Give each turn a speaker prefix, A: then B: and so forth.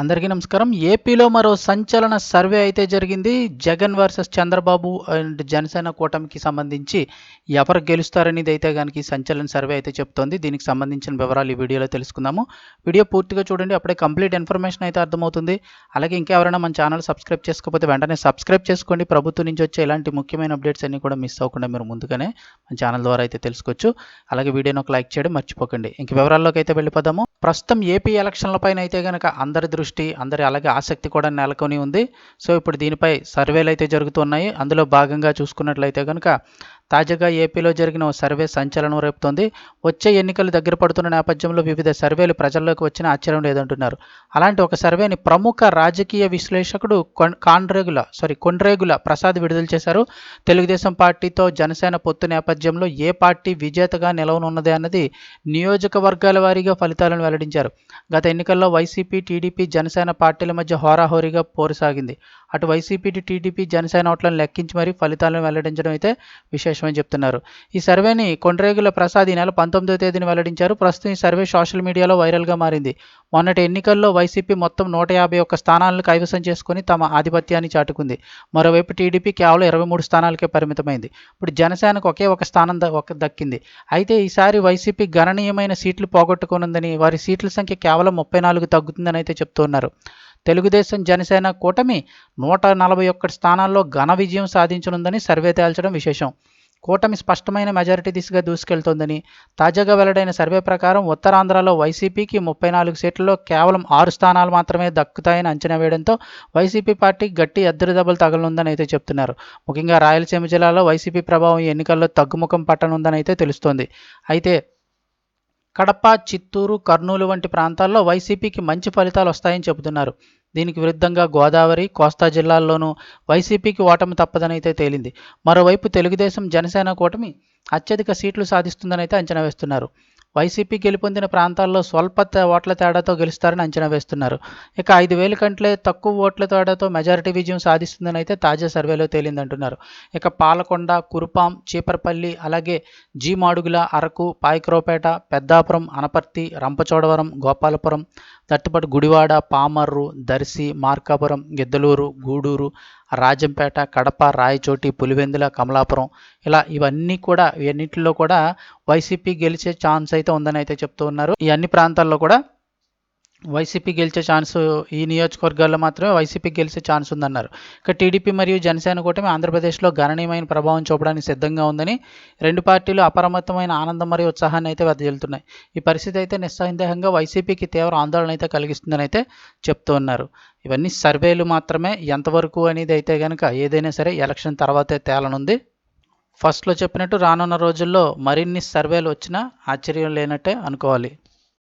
A: అందరికీ నమస్కారం. ఏపీలో మరో సంచలన సర్వే అయితే జరిగింది. జగన్ వర్సెస్ చంద్రబాబు అండ్ జనసేన కూటమికి సంబంధించి ఎవరు గెలుస్తారనేది అయితే కనుక సంచలన సర్వే అయితే చెప్తోంది. దీనికి సంబంధించిన వివరాలు ఈ వీడియోలో తెలుసుకుందాము. వీడియో పూర్తిగా చూడండి. అప్పుడే కంప్లీట్ ఇన్ఫర్మేషన్ అయితే అర్థమవుతుంది. అలాగే ఇంకెవరైనా మన ఛానల్ సబ్స్క్రైబ్ చేసుకోకపోతే వెంటనే సబ్స్క్రైబ్ చేసుకోండి. ప్రభుత్వం నుంచి వచ్చే ఇలాంటి ముఖ్యమైన అప్డేట్స్ అన్ని కూడా మిస్ అవ్వకుండా మీరు ముందుగానే మన ఛానల్ ద్వారా అయితే తెలుసుకోవచ్చు. అలాగే వీడియోని ఒక లైక్ చేయడం మర్చిపోకండి. ఇంక వివరాల్లోకి అయితే వెళ్ళిపోదాము. ప్రస్తుతం ఏపీ ఎలక్షన్లపైన అయితే కనుక అందరి దృష్టి అందరి అలాగే ఆసక్తి కూడా నెలకొని ఉంది. సో ఇప్పుడు దీనిపై సర్వేలు అయితే జరుగుతున్నాయి. అందులో భాగంగా చూసుకున్నట్లయితే కనుక తాజాగా ఏపీలో జరిగిన ఓ సర్వే సంచలనం రేపుతోంది. వచ్చే ఎన్నికలు దగ్గర పడుతున్న నేపథ్యంలో వివిధ సర్వేలు ప్రజల్లోకి వచ్చిన ఆశ్చర్యం లేదంటున్నారు. అలాంటి ఒక సర్వేని ప్రముఖ రాజకీయ విశ్లేషకుడు కొన్- కాండ్రేగుల సారీ కొండ్రేగుల ప్రసాద్ విడుదల చేశారు. తెలుగుదేశం పార్టీతో జనసేన పొత్తు నేపథ్యంలో ఏ పార్టీ విజేతగా నిలవనున్నది అన్నది నియోజకవర్గాల వారీగా ఫలితాలను వెల్లడించారు. గత ఎన్నికల్లో వైసీపీ టీడీపీ జనసేన పార్టీల మధ్య హోరాహోరీగా పోరు సాగింది. అటు వైసీపీ టీడీపీ జనసేన ఓట్లను లెక్కించి మరీ ఫలితాలను వెల్లడించడం అయితే విశేషం. విశేషమని చెప్తున్నారు. ఈ సర్వేని కొండ్రేగుల ప్రసాద్ ఈ నెల పంతొమ్మిదో తేదీని వెల్లడించారు. ప్రస్తుతం ఈ సర్వే సోషల్ మీడియాలో వైరల్గా మారింది. మొన్నటి ఎన్నికల్లో వైసీపీ మొత్తం నూట యాభై ఒక్క స్థానాలను కైవసం చేసుకుని తమ ఆధిపత్యాన్ని చాటుకుంది. మరోవైపు టీడీపీ కేవలం ఇరవై మూడు స్థానాలకే పరిమితమైంది. ఇప్పుడు జనసేనకు ఒకే ఒక స్థానం ఒక దక్కింది. అయితే ఈసారి వైసీపీ గణనీయమైన సీట్లు పోగొట్టుకునుందని వారి సీట్ల సంఖ్య కేవలం ముప్పై నాలుగు తగ్గుతుందని అయితే చెప్తున్నారు. తెలుగుదేశం జనసేన కూటమి నూట నలభై ఒక్కటి స్థానాల్లో ఘన విజయం సాధించనుందని సర్వే తేల్చడం విశేషం. కూటమి స్పష్టమైన మెజారిటీ దిశగా దూసుకెళ్తోందని తాజాగా వెల్లడైన సర్వే ప్రకారం ఉత్తరాంధ్రలో వైసీపీకి ముప్పై నాలుగు సీట్లలో కేవలం ఆరు స్థానాలు మాత్రమే దక్కుతాయని అంచనా వేయడంతో వైసీపీ పార్టీ గట్టి ఎద్దురు దెబ్బలు తగలనుందని అయితే చెప్తున్నారు. ముఖ్యంగా రాయలసీమ జిల్లాలో వైసీపీ ప్రభావం ఎన్నికల్లో తగ్గుముఖం పట్టనుందని అయితే తెలుస్తోంది. అయితే కడప చిత్తూరు కర్నూలు వంటి ప్రాంతాల్లో వైసీపీకి మంచి ఫలితాలు వస్తాయని చెబుతున్నారు. దీనికి విరుద్ధంగా గోదావరి కోస్తా జిల్లాల్లోనూ వైసీపీకి ఓటమి తప్పదనైతే తేలింది. మరోవైపు తెలుగుదేశం జనసేన కూటమి అత్యధిక సీట్లు సాధిస్తుందనైతే అంచనా వేస్తున్నారు. వైసీపీ గెలుపొందిన ప్రాంతాల్లో స్వల్ప ఓట్ల తేడాతో గెలుస్తారని అంచనా వేస్తున్నారు. ఇక ఐదు వేల కంటే తక్కువ ఓట్ల తేడాతో మెజారిటీ విజయం సాధిస్తుందని అయితే తాజా సర్వేలో తేలిందంటున్నారు. ఇక పాలకొండ కురుపాం చీపరపల్లి అలాగే జీ మాడుగుల అరకు పాయక్రోపేట పెద్దాపురం అనపర్తి రంపచోడవరం గోపాలపురం దట్టుపటి గుడివాడ పామర్రు దర్శి మార్కాపురం గిద్దలూరు గూడూరు రాజంపేట కడప రాయచోటి పులివెందుల కమలాపురం ఇలా ఇవన్నీ కూడా ఇవన్నిటిలో కూడా వైసీపీ గెలిచే ఛాన్స్ అయితే ఉందని అయితే చెప్తూ ఉన్నారు. ఈ అన్ని ప్రాంతాల్లో కూడా వైసీపీ గెలిచే ఛాన్స్ ఈ నియోజకవర్గాల్లో మాత్రమే వైసీపీ గెలిచే ఛాన్స్ ఉందన్నారు. ఇక టీడీపీ మరియు జనసేన కూటమి ఆంధ్రప్రదేశ్లో గణనీయమైన ప్రభావం చూపడానికి సిద్ధంగా ఉందని రెండు పార్టీలు అపరిమితమైన ఆనందం మరియు ఉత్సాహాన్ని అయితే వెదజల్లుతున్నాయి ఈ పరిస్థితి అయితే నిస్సందేహంగా వైసీపీకి తీవ్ర ఆందోళన అయితే కలిగిస్తుందని అయితే చెప్తూ ఉన్నారు. ఇవన్నీ సర్వేలు మాత్రమే. ఎంతవరకు అనేది అయితే కనుక ఏదైనా సరే ఎలక్షన్ తర్వాతే తేలనుంది. ఫస్ట్లో చెప్పినట్టు రానున్న రోజుల్లో మరిన్ని సర్వేలు వచ్చినా ఆశ్చర్యం లేనట్టే అనుకోవాలి.